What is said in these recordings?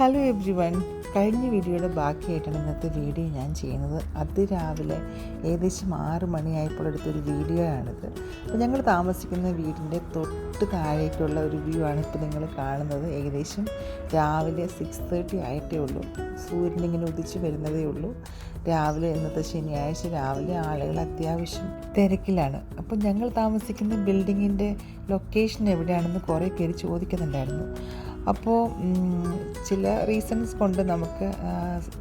Hello every one കഴിഞ്ഞ വീഡിയോയുടെ ബാക്കിയായിട്ടാണ് ഇന്നത്തെ വീഡിയോ ഞാൻ ചെയ്യുന്നത്. അതിരാവിലെ ഏകദേശം ആറ് മണിയായപ്പോൾ എടുത്തൊരു വീഡിയോ ആണിത് അപ്പോൾ ഞങ്ങൾ താമസിക്കുന്ന വീടിന്റെ തൊട്ട് താഴേക്കുള്ള ഒരു വ്യൂ ആണ് ഇപ്പോൾ നിങ്ങൾ കാണുന്നത്. ഏകദേശം രാവിലെ സിക്സ് തേർട്ടി ആയിട്ടേ ഉള്ളൂ. സൂര്യൻ ഇങ്ങനെ ഉദിച്ച് വരുന്നതേ ഉള്ളൂ. രാവിലെ ഇന്നത്തെ ശനിയാഴ്ച രാവിലെ ആളുകൾ അത്യാവശ്യം തിരക്കിലാണ്. അപ്പോൾ ഞങ്ങൾ താമസിക്കുന്ന ബിൽഡിങ്ങിന്റെ ലൊക്കേഷൻ എവിടെയാണെന്ന് കുറേ പേര് ചോദിക്കുന്നുണ്ടായിരുന്നു. അപ്പോൾ ചില റീസൺസ് കൊണ്ട് നമുക്ക്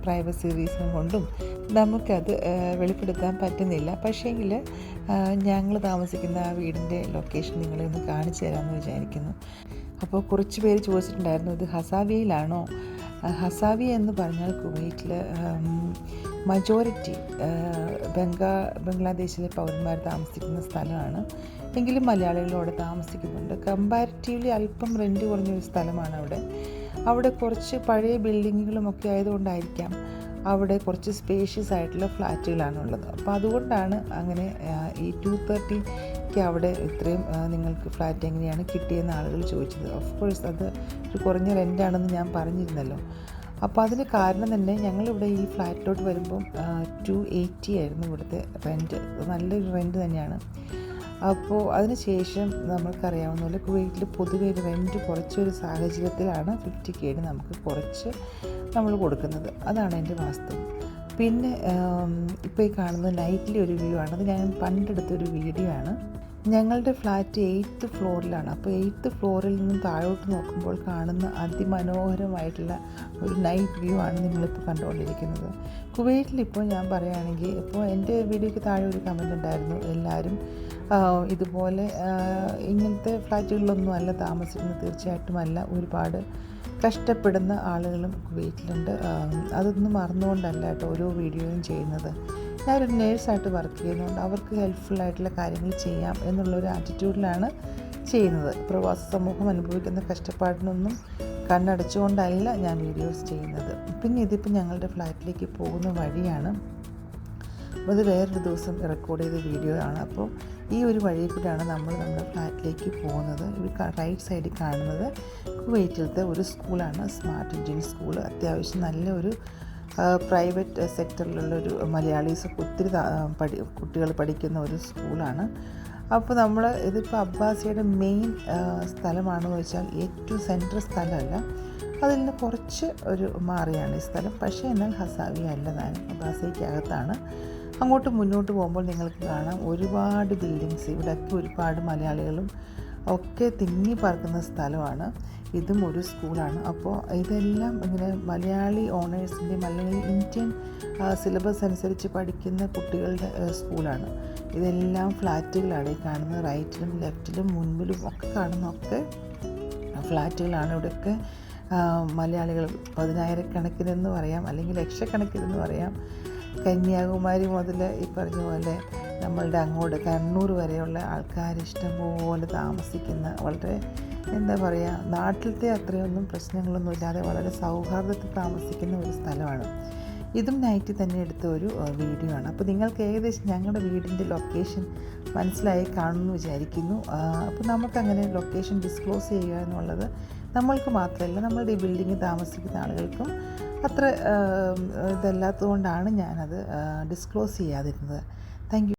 പ്രൈവസി റീസൺ കൊണ്ടും നമുക്കത് വെളിപ്പെടുത്താൻ പറ്റുന്നില്ല. പക്ഷേങ്കിൽ ഞങ്ങൾ താമസിക്കുന്ന ആ വീടിന്റെ ലൊക്കേഷൻ നിങ്ങളെ ഒന്ന് കാണിച്ചു തരാമെന്ന് വിചാരിക്കുന്നു. അപ്പോൾ കുറച്ച് പേര് ചോദിച്ചിട്ടുണ്ടായിരുന്നു ഇത് ഹസാവിയയിലാണോ? ഹസാവി എന്ന് പറഞ്ഞാൽ കുവൈറ്റിൽ മജോറിറ്റി ബംഗാ ബംഗ്ലാദേശിലെ പൗരന്മാർ താമസിക്കുന്ന സ്ഥലമാണ്. എങ്കിലും മലയാളികളും അവിടെ താമസിക്കുന്നുണ്ട്. കമ്പാരിറ്റീവ്ലി അല്പം റെന്റ് കുറഞ്ഞൊരു സ്ഥലമാണ് അവിടെ. അവിടെ കുറച്ച് പഴയ ബിൽഡിങ്ങുകളും ഒക്കെ ആയതുകൊണ്ടായിരിക്കാം അവിടെ കുറച്ച് സ്പേഷ്യസ് ആയിട്ടുള്ള ഫ്ലാറ്റുകളാണ് ഉള്ളത്. അപ്പോൾ അതുകൊണ്ടാണ് അങ്ങനെ ഈ ടു തേർട്ടിക്ക് അവിടെ ഇത്രയും നിങ്ങൾക്ക് ഫ്ലാറ്റ് എങ്ങനെയാണ് കിട്ടിയെന്ന് ആളുകൾ ചോദിച്ചത്. ഓഫ് കോഴ്സ് അത് ഒരു കുറഞ്ഞ റെന്റാണെന്ന് ഞാൻ പറഞ്ഞിരുന്നല്ലോ. അപ്പോൾ അതിന് കാരണം തന്നെ ഞങ്ങളിവിടെ ഈ ഫ്ലാറ്റിലോട്ട് വരുമ്പം ടു എയ്റ്റി ആയിരുന്നു ഇവിടുത്തെ റെന്റ് നല്ലൊരു റെന്റ് തന്നെയാണ്. അപ്പോൾ അതിനുശേഷം നമുക്കറിയാവുന്ന പോലെ കുവൈറ്റിൽ പൊതുവെ റെന്റ് കുറച്ചൊരു സാഹചര്യത്തിലാണ് ഫിഫ്റ്റി കെയിൽ നമുക്ക് കുറച്ച് നമ്മൾ കൊടുക്കുന്നത്. അതാണ് എന്റെ വാസ്തവം. പിന്നെ ഇപ്പോൾ ഈ കാണുന്ന നൈറ്റിലെ ഒരു വ്യൂ ആണ്. അത് ഞാൻ പണ്ടെടുത്തൊരു വീഡിയോ ആണ്. ഞങ്ങളുടെ ഫ്ലാറ്റ് എയ്ത്ത് ഫ്ലോറിലാണ് അപ്പോൾ എയ്ത്ത് ഫ്ലോറിൽ നിന്നും താഴോട്ട് നോക്കുമ്പോൾ കാണുന്ന അതിമനോഹരമായിട്ടുള്ള ഒരു നൈറ്റ് വ്യൂ ആണ് നിങ്ങളിപ്പോൾ കണ്ടുകൊണ്ടിരിക്കുന്നത്. കുവൈറ്റിൽ ഇപ്പോൾ ഞാൻ പറയുകയാണെങ്കിൽ ഇപ്പോൾ എന്റെ വീഡിയോയ്ക്ക് താഴെ ഒരു കമന്റ് ഉണ്ടായിരുന്നു. എല്ലാവരും ഇതുപോലെ ഇങ്ങനത്തെ ഫ്ലാറ്റുകളിലൊന്നും അല്ല താമസിക്കുന്നത്. തീർച്ചയായിട്ടും അല്ല. ഒരുപാട് കഷ്ടപ്പെടുന്ന ആളുകളും കുവൈറ്റിലുണ്ട് ആ, അതൊന്നും മറന്നുകൊണ്ടല്ല കേട്ടോ ഓരോ വീഡിയോയും ചെയ്യുന്നത്. ഞാനൊരു നേഴ്സായിട്ട് വർക്ക് ചെയ്യുന്നതുകൊണ്ട് അവർക്ക് ഹെൽപ്ഫുള്ളായിട്ടുള്ള കാര്യങ്ങൾ ചെയ്യാം എന്നുള്ളൊരു ആറ്റിറ്റ്യൂഡിലാണ് ചെയ്യുന്നത്. പ്രവാസ സമൂഹം അനുഭവിക്കുന്ന കഷ്ടപ്പാടിനൊന്നും കണ്ണടച്ചുകൊണ്ടല്ല ഞാൻ വീഡിയോസ് ചെയ്യുന്നത്. പിന്നെ ഇതിപ്പോൾ ഞങ്ങളുടെ ഫ്ലാറ്റിലേക്ക് പോകുന്ന വഴിയാണ്. അപ്പോൾ അത് വേറൊരു ദിവസം റെക്കോർഡ് ചെയ്ത വീഡിയോ ആണ്. അപ്പോൾ ഈ ഒരു വഴിയിൽ കൂടെയാണ് നമ്മൾ നമ്മുടെ ഫ്ലാറ്റിലേക്ക് പോകുന്നത്. ഒരു റൈറ്റ് സൈഡിൽ കാണുന്നത് കുവൈറ്റിലത്തെ ഒരു സ്കൂളാണ് സ്മാർട്ട് ഇന്ത്യൻ സ്കൂൾ അത്യാവശ്യം നല്ലൊരു പ്രൈവറ്റ് സെക്ടറിലുള്ള ഒരു മലയാളീസ് ഒത്തിരി പഠി കുട്ടികൾ പഠിക്കുന്ന ഒരു സ്കൂളാണ് അപ്പോൾ നമ്മൾ ഇതിപ്പോൾ അബ്ബാസിയുടെ മെയിൻ സ്ഥലമാണെന്ന് വെച്ചാൽ ഏറ്റവും സെൻട്രൽ സ്ഥലമല്ല. അതിൽ നിന്ന് കുറച്ച് ഒരു മാറിയാണ് ഈ സ്ഥലം. പക്ഷേ എന്നാൽ ഹസാവി അല്ല താനും അബ്ബാസിക്കകത്താണ്. അങ്ങോട്ട് മുന്നോട്ട് പോകുമ്പോൾ നിങ്ങൾക്ക് കാണാം ഒരുപാട് ബിൽഡിങ്സ് ഇവിടെയൊക്കെ ഒരുപാട് മലയാളികളും ഒക്കെ തിങ്ങി പാർക്കുന്ന സ്ഥലമാണ്. ഇതും ഒരു സ്കൂളാണ് അപ്പോൾ ഇതെല്ലാം ഇങ്ങനെ മലയാളി ഓണേഴ്സിന്റെയും അല്ലെങ്കിൽ ഇന്ത്യൻ സിലബസ് അനുസരിച്ച് പഠിക്കുന്ന കുട്ടികളുടെ സ്കൂളാണ് ഇതെല്ലാം ഫ്ലാറ്റുകളാണ് ഈ കാണുന്നത് റൈറ്റിലും ലെഫ്റ്റിലും മുൻപിലും ഒക്കെ കാണുന്ന ഒക്കെ ഫ്ലാറ്റുകളാണ് ഇവിടെയൊക്കെ മലയാളികൾ പതിനായിരക്കണക്കിനെന്ന് പറയാം അല്ലെങ്കിൽ ലക്ഷക്കണക്കിനെന്ന് പറയാം. കന്യാകുമാരി മുതൽ ഈ പറഞ്ഞ പോലെ നമ്മളുടെ അങ്ങോട്ട് കണ്ണൂർ വരെയുള്ള ആൾക്കാർ ഇഷ്ടംപോലെ താമസിക്കുന്ന വളരെ എന്താ പറയുക നാട്ടിലത്തെ അത്രയൊന്നും പ്രശ്നങ്ങളൊന്നും ഇല്ലാതെ വളരെ സൗഹാർദ്ദത്തിൽ താമസിക്കുന്ന ഒരു സ്ഥലമാണ്. ഇതും നൈറ്റിൽ തന്നെ എടുത്ത ഒരു വീഡിയോ ആണ്. അപ്പോൾ നിങ്ങൾക്ക് ഏകദേശം ഞങ്ങളുടെ വീടിന്റെ ലൊക്കേഷൻ മനസ്സിലായി കാണുമെന്ന് വിചാരിക്കുന്നു. അപ്പോൾ നമുക്കങ്ങനെ ലൊക്കേഷൻ ഡിസ്ക്ലോസ് ചെയ്യുക എന്നുള്ളത് നമ്മൾക്ക് മാത്രമല്ല നമ്മളുടെ ഈ ബിൽഡിങ്ങിൽ താമസിക്കുന്ന ആളുകൾക്കും അത്ര ഇതല്ലാത്തതുകൊണ്ടാണ് ഞാനത് ഡിസ്ക്ലോസ് ചെയ്യാതിരുന്നത്. താങ്ക്